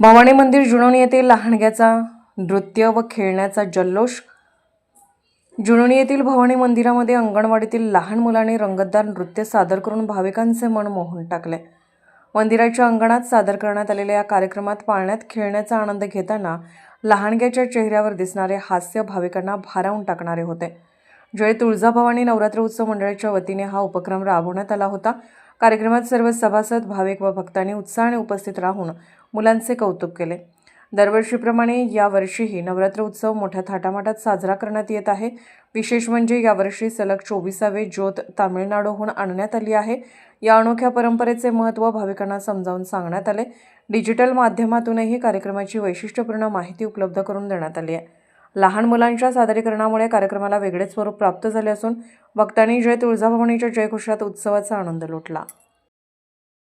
भवानी मंदिर जुळवणी येथील लहानग्याचा नृत्य व खेळण्याचा जल्लोष. जुळवणी येथील भवानी मंदिरामध्ये अंगणवाडीतील लहान मुलांनी रंगतदार नृत्य सादर करून भाविकांचे मन मोहून टाकले. मंदिराच्या अंगणात सादर करण्यात आलेल्या या कार्यक्रमात पाळण्यात खेळण्याचा आनंद घेताना लहानग्याच्या चेहऱ्यावर दिसणारे हास्य भाविकांना भारावून टाकणारे होते. जय तुळजाभवानी नवरात्र उत्सव मंडळाच्या वतीने हा उपक्रम राबवण्यात आला होता. कार्यक्रमात सर्व सभासद भाविक व भक्तांनी उत्साहाने उपस्थित राहून मुलांचे कौतुक केले. दरवर्षीप्रमाणे यावर्षीही नवरात्र उत्सव मोठ्या थाटामाटात साजरा करण्यात येत आहे. विशेष म्हणजे यावर्षी सलग चोवीसावे ज्योत तामिळनाडूहून आणण्यात आली आहे. या अनोख्या परंपरेचे महत्त्व भाविकांना समजावून सांगण्यात आले. डिजिटल माध्यमातूनही कार्यक्रमाची वैशिष्ट्यपूर्ण माहिती उपलब्ध करून देण्यात आली आहे. लहान मुलांच्या सादरीकरणामुळे कार्यक्रमाला वेगळेच स्वरूप प्राप्त झाले असून भक्तांनी जय तुळजाभवानीच्या जयघोषात उत्सवाचा आनंद लुटला.